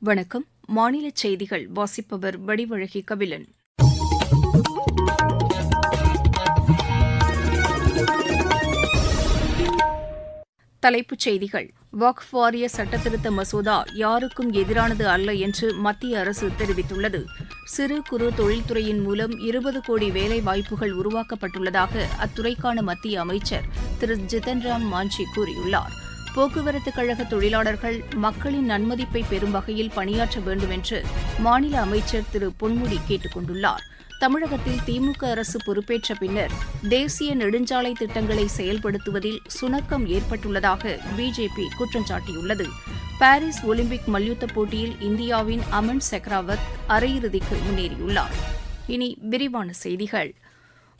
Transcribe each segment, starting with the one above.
வணக்கம். மாநில செய்திகள் வாசிப்பவர் வடிவழகி கபிலன். தலைப்புச் செய்திகள். வக்ஃப் வாரிய சட்டத்திருத்த மசோதா யாருக்கும் எதிரானது அல்ல என்று மத்திய அரசு தெரிவித்துள்ளது. சிறு குறு தொழில்துறையின் மூலம் இருபது கோடி வேலை வாய்ப்புகள் உருவாக்கப்பட்டுள்ளதாக அத்துறைக்கான மத்திய அமைச்சர் திரு. ஜிதன் ராம் மாஞ்சி கூறியுள்ளார். போக்குவரத்து கழக தொழிலாளர்கள் மக்களின் நன்மதிப்பை பெறும் வகையில் பணியாற்ற வேண்டும் என்று மாநில அமைச்சர் திரு பொன்முடி கேட்டுக் கொண்டுள்ளார். தமிழகத்தில் திமுக அரசு பொறுப்பேற்ற பின்னர் தேசிய நெடுஞ்சாலை திட்டங்களை செயல்படுத்துவதில் சுணக்கம் ஏற்பட்டுள்ளதாக பிஜேபி குற்றம் சாட்டியுள்ளது. பாரிஸ் ஒலிம்பிக் மல்யுத்த போட்டியில் இந்தியாவின் அமன் செக்ராவத் அரையிறுதிக்கு முன்னேறியுள்ளார். இனி விரிவான செய்திகள்.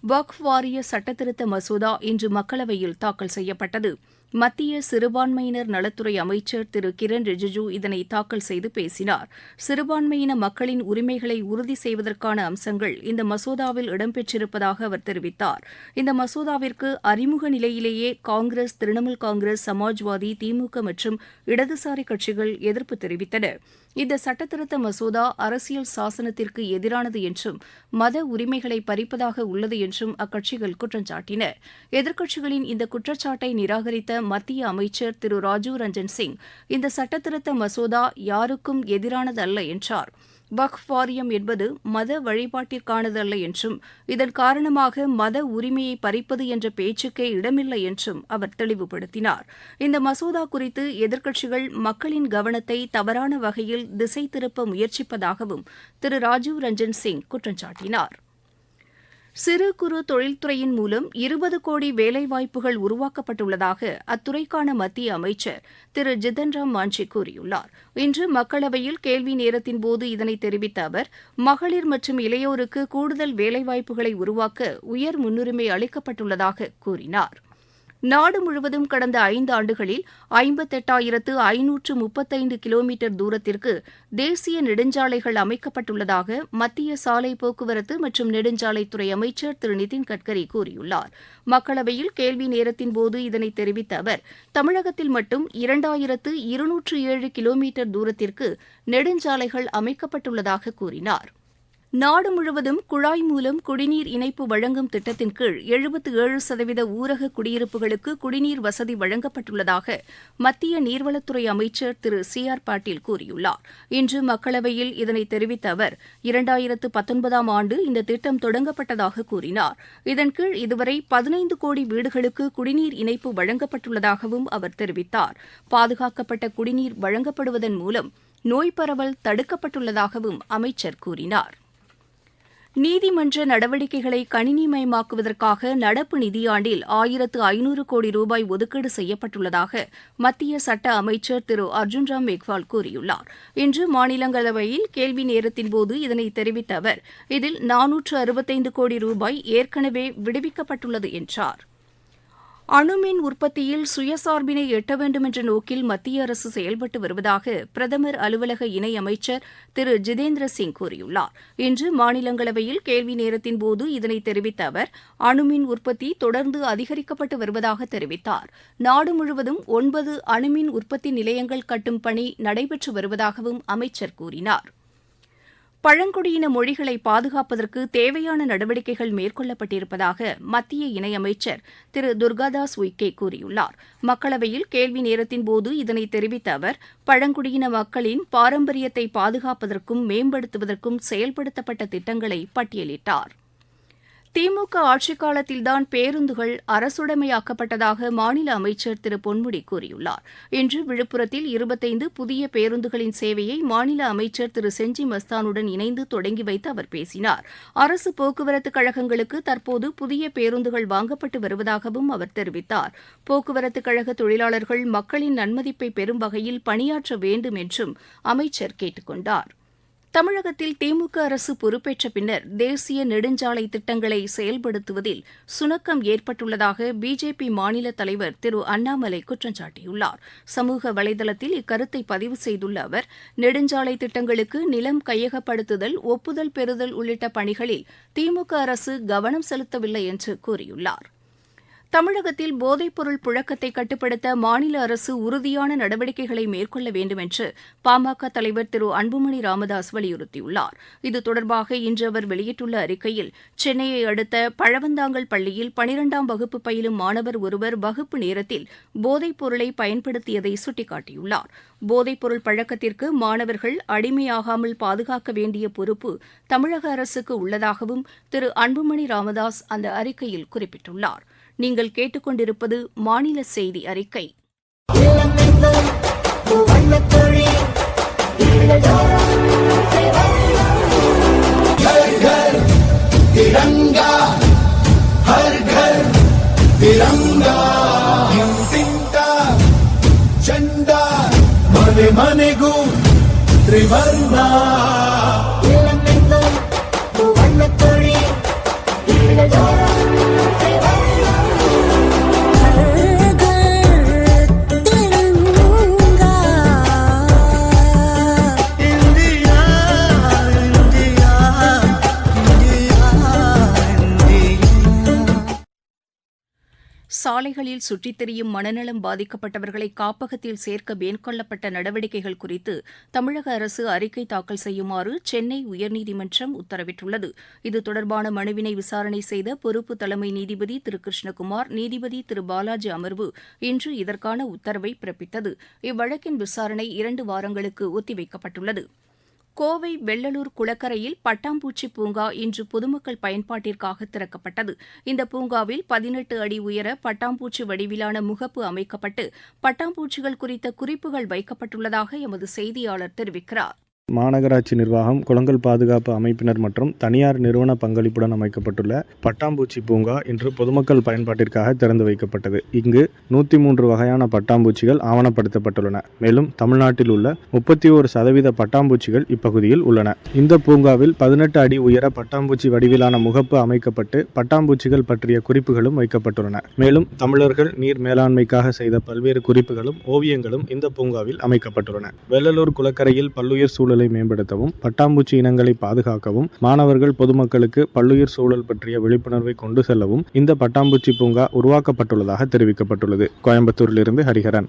வக்ஃப் வாரிய சட்டத்திருத்த மசோதா இன்று மக்களவையில் தாக்கல் செய்யப்பட்டது. மத்திய சிறுபான்மையினர் நலத்துறை அமைச்சர் திரு கிரண் ரிஜிஜூ இதனை தாக்கல் செய்து பேசினார். சிறுபான்மையின மக்களின் உரிமைகளை உறுதி செய்வதற்கான அம்சங்கள் இந்த மசோதாவில் இடம்பெற்றிருப்பதாக அவர் தெரிவித்தார். இந்த மசோதாவிற்கு அறிமுக நிலையிலேயே காங்கிரஸ் திரிணாமுல் காங்கிரஸ் சமாஜ்வாதி திமுக மற்றும் இடதுசாரி கட்சிகள் எதிர்ப்பு தெரிவித்தன. இந்த சட்டத்திருத்த மசோதா அரசியல் சாசனத்திற்கு எதிரானது என்றும் மத உரிமைகளை பறிப்பதாக உள்ளது என்றும் அக்கட்சிகள் குற்றம் சாட்டின. எதிர்க்கட்சிகளின் இந்த குற்றச்சாட்டை நிராகரித்த மத்திய அமைச்சர் திரு ராஜீவ் ரஞ்சன் சிங் இந்த சட்டத்திருத்த மசோதா யாருக்கும் எதிரானதல்ல என்றார். வக்ஃப் வாரியம் என்பது மத வழிபாட்டிற்கானதல்ல என்றும் இதன் காரணமாக மத உரிமையை பறிப்பது என்ற பேச்சுக்கே இடமில்லை என்றும் அவர் தெளிவுபடுத்தினார். இந்த மசோதா குறித்து எதிர்க்கட்சிகள் மக்களின் கவனத்தை தவறான வகையில் திசை திருப்ப முயற்சிப்பதாகவும் திரு. ராஜீவ் ரஞ்சன் சிங் குற்றம் சாட்டினாா் சிறு குறு தொழில்துறையின் மூலம் இருபது கோடி வேலைவாய்ப்புகள் உருவாக்கப்பட்டுள்ளதாக அத்துறைக்கான மத்திய அமைச்சர் திரு ஜிதன் ராம் மாஞ்சி கூறியுள்ளார். இன்று மக்களவையில் கேள்வி நேரத்தின்போது இதனை தெரிவித்த அவர் மகளிர் மற்றும் இளையோருக்கு கூடுதல் வேலைவாய்ப்புகளை உருவாக்க உயர் முன்னுரிமை அளிக்கப்பட்டுள்ளதாக கூறினார். நாடு முழுவதும் கடந்த ஐந்து ஆண்டுகளில் ஐம்பத்தெட்டாயிரத்து ஐநூற்று முப்பத்தைந்து கிலோமீட்டர் தூரத்திற்கு தேசிய நெடுஞ்சாலைகள் அமைக்கப்பட்டுள்ளதாக மத்திய சாலை போக்குவரத்து மற்றும் நெடுஞ்சாலைத்துறை அமைச்சர் திரு நிதின் கட்கரி கூறியுள்ளார். மக்களவையில் கேள்வி நேரத்தின்போது இதனை தெரிவித்த அவர் தமிழகத்தில் மட்டும் இரண்டாயிரத்து இருநூற்று ஏழு கிலோமீட்டர் தூரத்திற்கு நெடுஞ்சாலைகள் அமைக்கப்பட்டுள்ளதாக கூறினார். நாடு முழுவதும் குழாய் மூலம் குடிநீர் இணைப்பு வழங்கும் திட்டத்தின் கீழ் எழுபத்து ஏழு சதவீத ஊரக குடியிருப்புகளுக்கு குடிநீர் வசதி வழங்கப்பட்டுள்ளதாக மத்திய நீர்வளத்துறை அமைச்சர் திரு. சி. ஆர். பாட்டீல் கூறியுள்ளார். இன்று மக்களவையில் இதனை தெரிவித்த அவர் இரண்டாயிரத்து பத்தொன்பதாம் ஆண்டு இந்த திட்டம் தொடங்கப்பட்டதாக கூறினார். இதன் கீழ் இதுவரை பதினைந்து கோடி வீடுகளுக்கு குடிநீர் இணைப்பு வழங்கப்பட்டுள்ளதாகவும் அவர் தெரிவித்தார். பாதுகாக்கப்பட்ட குடிநீர் வழங்கப்படுவதன் மூலம் நோய் பரவல் தடுக்கப்பட்டுள்ளதாகவும் அமைச்சர் கூறினார். நீதிமன்ற நடவடிக்கைகளை கணினிமயமாக்குவதற்காக நடப்பு நிதியாண்டில் ஆயிரத்து ஐநூறு கோடி ரூபாய் ஒதுக்கீடு செய்யப்பட்டுள்ளதாக மத்திய சட்ட அமைச்சர் திரு அர்ஜுன் ராம் மேக்வால் கூறியுள்ளார். இன்று மாநிலங்களவையில் கேள்வி நேரத்தின்போது இதனை தெரிவித்த அவர் இதில் நானூற்று அறுபத்தைந்து கோடி ரூபாய் ஏற்கனவே விடுவிக்கப்பட்டுள்ளது என்றார். அணுமின் உற்பத்தியில் சுயசார்பினை எட்ட வேண்டும் என்ற நோக்கில் மத்திய அரசு செயல்பட்டு வருவதாக பிரதமர் அலுவலக இணையமைச்சர் திரு ஜிதேந்திர சிங் கூறியுள்ளார். இன்று மாநிலங்களவையில் கேள்வி நேரத்தின் போது இதனை தெரிவித்த அவர் அணுமின் உற்பத்தி தொடர்ந்து அதிகரிக்கப்பட்டு வருவதாக தெரிவித்தார். நாடு முழுவதும் ஒன்பது அணுமின் உற்பத்தி நிலையங்கள் கட்டும் பணி நடைபெற்று வருவதாகவும் அமைச்சர் கூறினார். பழங்குடியின மொழிகளை பாதுகாப்பதற்கு தேவையான நடவடிக்கைகள் மேற்கொள்ளப்பட்டிருப்பதாக மத்திய இணையமைச்சர் திரு துர்காதாஸ் உய்கே கூறியுள்ளார். மக்களவையில் கேள்வி நேரத்தின்போது இதனை தெரிவித்த அவர் பழங்குடியின மக்களின் பாரம்பரியத்தை பாதுகாப்பதற்கும் மேம்படுத்துவதற்கும் செயல்படுத்தப்பட்ட திட்டங்களை பட்டியலிட்டார். திமுக ஆட்சிக் காலத்தில்தான் பேருந்துகள் அரசுடைமையாக்கப்பட்டதாக மாநில அமைச்சர் திரு பொன்முடி கூறியுள்ளார். இன்று விழுப்புரத்தில் இருபத்தைந்து புதிய பேருந்துகளின் சேவையை மாநில அமைச்சர் திரு செஞ்சி மஸ்தானுடன் இணைந்து தொடங்கி வைத்து அவர் பேசினார். அரசு போக்குவரத்து கழகங்களுக்கு தற்போது புதிய பேருந்துகள் வாங்கப்பட்டு வருவதாகவும் அவர் தெரிவித்தார். போக்குவரத்து கழக தொழிலாளர்கள் மக்களின் நன்மதிப்பை பெறும் வகையில் பணியாற்ற வேண்டும் என்றும் அமைச்சர் கேட்டுக்கொண்டார் தமிழகத்தில் திமுக அரசு பொறுப்பேற்ற பின்னர் தேசிய நெடுஞ்சாலை திட்டங்களை செயல்படுத்துவதில் சுணக்கம் ஏற்பட்டுள்ளதாக பிஜேபி மாநில தலைவர் திரு அண்ணாமலை குற்றம் சாட்டியுள்ளார். சமூக வலைதளத்தில் இக்கருத்தை பதிவு செய்துள்ள அவர் நெடுஞ்சாலை திட்டங்களுக்கு நிலம் கையகப்படுத்துதல் ஒப்புதல் பெறுதல் உள்ளிட்ட பணிகளில் திமுக அரசு கவனம் செலுத்தவில்லை என்று கூறியுள்ளார். தமிழகத்தில் போதைப்பொருள் புழக்கத்தை கட்டுப்படுத்த மாநில அரசு உறுதியான நடவடிக்கைகளை மேற்கொள்ள வேண்டும் என்று பாமக தலைவர் திரு அன்புமணி ராமதாஸ் வலியுறுத்தியுள்ளார். இது தொடர்பாக இன்று அவர் வெளியிட்டுள்ள அறிக்கையில் சென்னையை அடுத்த பழவந்தாங்கல் பள்ளியில் பனிரெண்டாம் வகுப்பு பயிலும் மாணவர் ஒருவர் வகுப்பு நேரத்தில் போதைப் பொருளை பயன்படுத்தியதை சுட்டிக்காட்டியுள்ளார். போதைப்பொருள் பழக்கத்திற்கு மாணவர்கள் அடிமையாகாமல் பாதுகாக்க வேண்டிய பொறுப்பு தமிழக அரசுக்கு உள்ளதாகவும் திரு அன்புமணி ராமதாஸ் அந்த அறிக்கையில் குறிப்பிட்டுள்ளார். நீங்கள் கேட்டுக்கொண்டிருப்பது மாநில செய்தி அறிக்கை. மனே மனே கும் திரிவர்ணா. வீதிகளில் சுற்றித் திரியும் மனநலம் பாதிக்கப்பட்டவர்களை காப்பகத்தில் சேர்க்க மேற்கொள்ளப்பட்ட நடவடிக்கைகள் குறித்து தமிழக அரசு அறிக்கை தாக்கல் செய்யுமாறு சென்னை உயர்நீதிமன்றம் உத்தரவிட்டுள்ளது. இது தொடர்பான மனுவினை விசாரணை செய்த பொறுப்பு தலைமை நீதிபதி திரு. கிருஷ்ணகுமார் நீதிபதி திரு. பாலாஜி அமர்வு இன்று இதற்கான உத்தரவை பிறப்பித்தது. இவ்வழக்கின் விசாரணை இரண்டு வாரங்களுக்கு ஒத்திவைக்கப்பட்டுள்ளது. கோவை வெள்ளலூர் குளக்கரையில் பட்டாம்பூச்சி பூங்கா இன்று பொதுமக்கள் பயன்பாட்டிற்காக திறக்கப்பட்டது. இந்த பூங்காவில் பதினெட்டு அடி உயர பட்டாம்பூச்சி வடிவிலான முகப்பு அமைக்கப்பட்டு பட்டாம்பூச்சிகள் குறித்த குறிப்புகள் வைக்கப்பட்டுள்ளதாக எமது செய்தியாளர் தெரிவிக்கிறார். மாநகராட்சி நிர்வாகம் குளங்கள் பாதுகாப்பு அமைப்பினர் மற்றும் தனியார் நிறுவன பங்களிப்புடன் அமைக்கப்பட்டுள்ள பட்டாம்பூச்சி பூங்கா இன்று பொதுமக்கள் பயன்பாட்டிற்காக திறந்து வைக்கப்பட்டது. இங்கு நூற்றி மூன்று வகையான பட்டாம்பூச்சிகள் ஆவணப்படுத்தப்பட்டுள்ளன. மேலும் தமிழ்நாட்டில் உள்ள முப்பத்தி ஒரு சதவீத பட்டாம்பூச்சிகள் இப்பகுதியில் உள்ளன. இந்த பூங்காவில் பதினெட்டு அடி உயர பட்டாம்பூச்சி வடிவிலான முகப்பு அமைக்கப்பட்டு பட்டாம்பூச்சிகள் பற்றிய குறிப்புகளும் வைக்கப்பட்டுள்ளன. மேலும் தமிழர்கள் நீர் மேலாண்மைக்காக செய்த பல்வேறு குறிப்புகளும் ஓவியங்களும் இந்த பூங்காவில் அமைக்கப்பட்டுள்ளன. வெள்ளலூர் குளக்கரையில் பல்லுயிர் சூழலை மேம்படுத்தவும் பட்டாம்பூச்சி இனங்களை பாதுகாக்கவும் மாணவர்கள் பொதுமக்களுக்கு பல்லுயிர் சூழல் பற்றிய விழிப்புணர்வை கொண்டு செல்லவும் இந்த பட்டாம்பூச்சி பூங்கா உருவாக்கப்பட்டுள்ளதாக தெரிவிக்கப்பட்டுள்ளது. கோயம்புத்தூரிலிருந்து ஹரிஹரன்.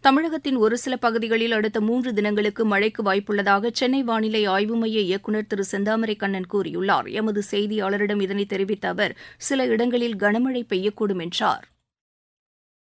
தமிழகத்தின் ஒரு சில பகுதிகளில் அடுத்த மூன்று தினங்களுக்கு மழைக்கு வாய்ப்புள்ளதாக சென்னை வானிலை ஆய்வு மைய இயக்குநர் திரு செந்தாமரை கண்ணன் கூறியுள்ளார். எமது செய்தியாளரிடம் இதனை தெரிவித்த அவர் சில இடங்களில் கனமழை பெய்யக்கூடும் என்றார்.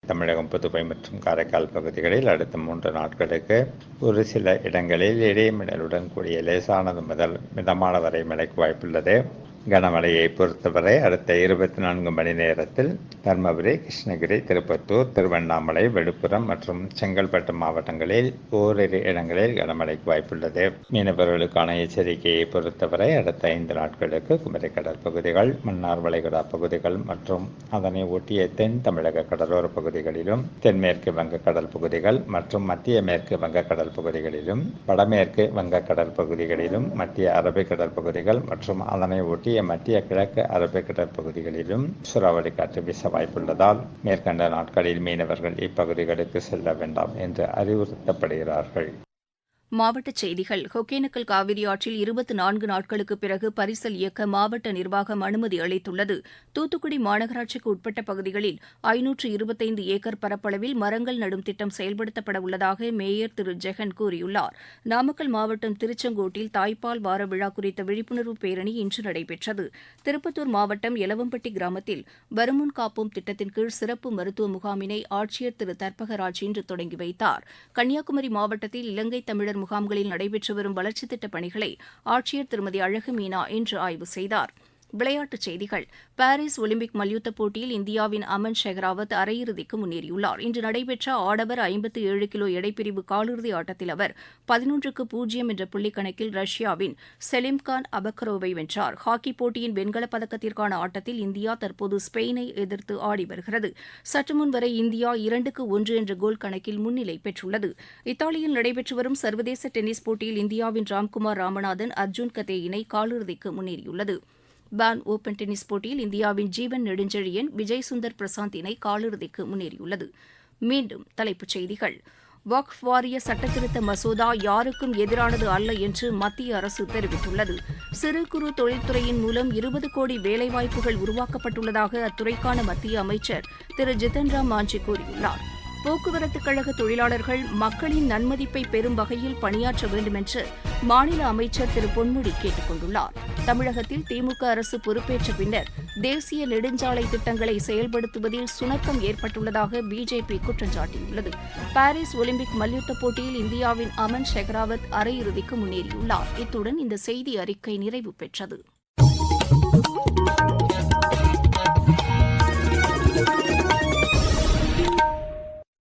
தமிழகம் புதுவை மற்றும் காரைக்கால் பகுதிகளில் அடுத்த மூன்று நாட்களுக்கு ஒரு சில இடங்களில் இடைமின்னலுடன் கூடிய லேசானது முதல் மிதமான வரை மழைக்கு வாய்ப்புள்ளது. கனமழையை பொறுத்தவரை அடுத்த இருபத்தி நான்கு மணி நேரத்தில் தர்மபுரி கிருஷ்ணகிரி திருப்பத்தூர் திருவண்ணாமலை விழுப்புரம் மற்றும் செங்கல்பட்டு மாவட்டங்களில் ஓரிரு இடங்களில் கனமழைக்கு வாய்ப்புள்ளது. மீனவர்களுக்கான எச்சரிக்கையை பொறுத்தவரை அடுத்த ஐந்து நாட்களுக்கு குமரி பகுதிகள் மன்னார் வளைகுடா பகுதிகள் மற்றும் அதனை ஒட்டிய தென் தமிழக கடலோர பகுதிகளிலும் தென்மேற்கு வங்கக்கடல் பகுதிகள் மற்றும் மத்திய மேற்கு வங்கக்கடல் பகுதிகளிலும் வடமேற்கு வங்கக்கடல் பகுதிகளிலும் மத்திய அரபிக்கடல் பகுதிகள் மற்றும் அதனை ஒட்டிய மத்திய கிழக்கு அரபிக்கடல் பகுதிகளிலும் சூறாவளி காற்று வீச வாய்ப்புள்ளதால் மேற்கண்ட நாட்களில் மீனவர்கள் இப்பகுதிகளுக்கு செல்ல வேண்டாம் என்று அறிவுறுத்தப்படுகிறார்கள். மாவட்டச் செய்திகள். ஒகேனக்கல் காவிரி ஆற்றில் இருபத்தி நான்கு நாட்களுக்கு பிறகு பரிசல் இயக்க மாவட்ட நிர்வாகம் அனுமதி அளித்துள்ளது. தூத்துக்குடி மாநகராட்சிக்கு உட்பட்ட பகுதிகளில் ஐநூற்று இருபத்தைந்து ஏக்கர் பரப்பளவில் மரங்கள் நடும் திட்டம் செயல்படுத்தப்பட உள்ளதாக மேயர் திரு. ஜெகன் கூறியுள்ளார். நாமக்கல் மாவட்டம் திருச்செங்கோட்டில் தாய்ப்பால் வார விழா குறித்த விழிப்புணர்வு பேரணி இன்று நடைபெற்றது. திருப்பத்தூர் மாவட்டம் எலவம்பட்டி கிராமத்தில் வருமுன் காப்போம் திட்டத்தின் கீழ் சிறப்பு மருத்துவ முகாமினை ஆட்சியர் திரு. தர்பகராஜ் இன்று தொடங்கி வைத்தார். கன்னியாகுமரி மாவட்டத்தில் இலங்கை தமிழர் முகாம்களில் நடைபெற்று வரும் வளர்ச்சித் திட்டப் பணிகளை ஆட்சியர் திருமதி அழகு மீனா இன்று ஆய்வு செய்தார். விளையாட்டுச் செய்திகள். பாரிஸ் ஒலிம்பிக் மல்யுத்தப் போட்டியில் இந்தியாவின் அமன் ஷெஹ்ராவத் அரையிறுதிக்கு முன்னேறியுள்ளார். இன்று நடைபெற்ற ஆடவர் ஐம்பத்து ஏழு கிலோ எடைப்பிரிவு காலிறுதி ஆட்டத்தில் அவர் பதினொன்றுக்கு பூஜ்ஜியம் என்ற புள்ளிக்கணக்கில் ரஷ்யாவின் செலிம்கான் அபக்கரோவை வென்றார். ஹாக்கி போட்டியின் வெண்கலப் பதக்கத்திற்கான ஆட்டத்தில் இந்தியா தற்போது ஸ்பெயினை எதிர்த்து ஆடி வருகிறது. சற்றுமுன் வரை இந்தியா இரண்டுக்கு ஒன்று என்ற கோல் கணக்கில் முன்னிலை பெற்றுள்ளது. இத்தாலியில் நடைபெற்று வரும் சர்வதேச டென்னிஸ் போட்டியில் இந்தியாவின் ராம்குமார் ராமநாதன் அர்ஜுன் கதே இணை காலிறுதிக்கு முன்னேறியுள்ளது. பான் ஓபன் டென்னிஸ் போட்டியில் இந்தியாவின் ஜீவன் நெடுஞ்செழியன் விஜய் சுந்தர் பிரசாந்த் இணை காலிறுதிக்கு முன்னேறியுள்ளது. மீண்டும் தலைப்புச் செய்திகள். வக்ஃப் வாரிய சட்டத்திருத்த மசோதா யாருக்கும் எதிரானது அல்ல என்று மத்திய அரசு தெரிவித்துள்ளது. சிறு குறு தொழில்துறையின் மூலம் இருபது கோடி வேலைவாய்ப்புகள் உருவாக்கப்பட்டுள்ளதாக அத்துறைக்கான மத்திய அமைச்சர் திரு ஜிதன் ராம் மாஞ்சி கூறியுள்ளார். போக்குவரத்து கழக தொழிலாளர்கள் மக்களின் நன்மதிப்பை பெறும் வகையில் பணியாற்ற வேண்டுமென்று மாநில அமைச்சர் திரு பொன்முடி கேட்டுக் கொண்டுள்ளார். தமிழகத்தில் திமுக அரசு பொறுப்பேற்ற பின்னர் தேசிய நெடுஞ்சாலை திட்டங்களை செயல்படுத்துவதில் சுணக்கம் ஏற்பட்டுள்ளதாக பிஜேபி குற்றம் சாட்டியுள்ளது. பாரிஸ் ஒலிம்பிக் மல்யுத்த போட்டியில் இந்தியாவின் அமன் ஷெகராவத் அரையிறுதிக்கு முன்னேறியுள்ளார். இத்துடன் இந்த செய்தி அறிக்கை நிறைவு பெற்றது.